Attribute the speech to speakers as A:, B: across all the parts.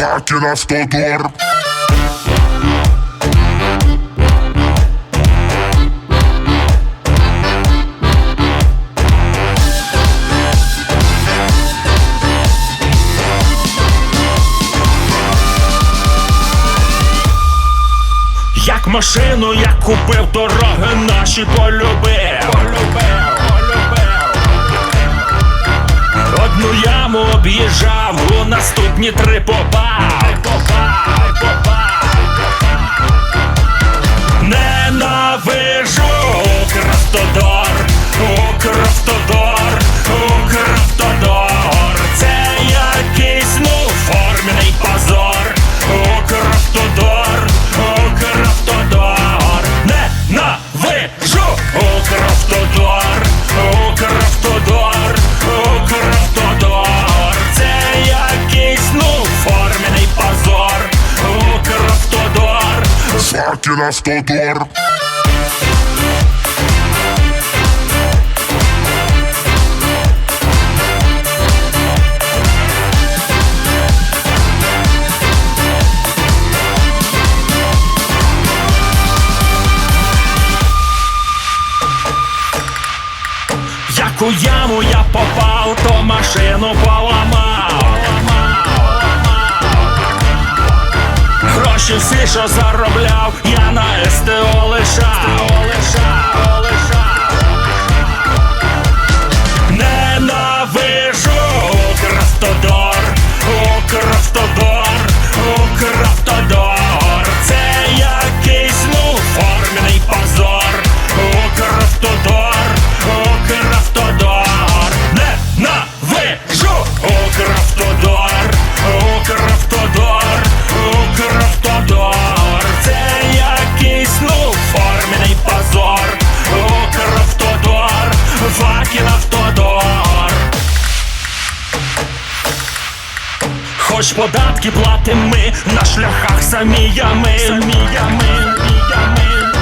A: Fucking Автодор.
B: Як машину я купив, дороги наші полюбив. Полюбив, Одну яму об'їжджав, у наступні три попав.
A: Fucking Автодор.
B: Яку яму я попав, то машину поламав. Що заробляв, я Хоч податки платим ми на шляхах самі ями, самі ями, ями.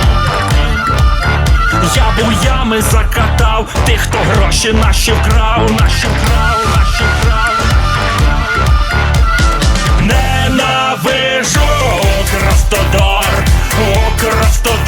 B: Я буями закатав тих, хто гроші наші вкрав, наші вкрав, наші вкрав. Ненавижу Укравтодор, Укравтодор.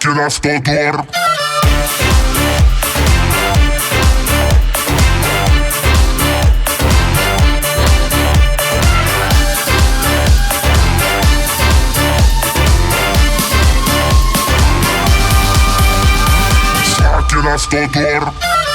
A: Fucking Автодор. Fucking Автодор.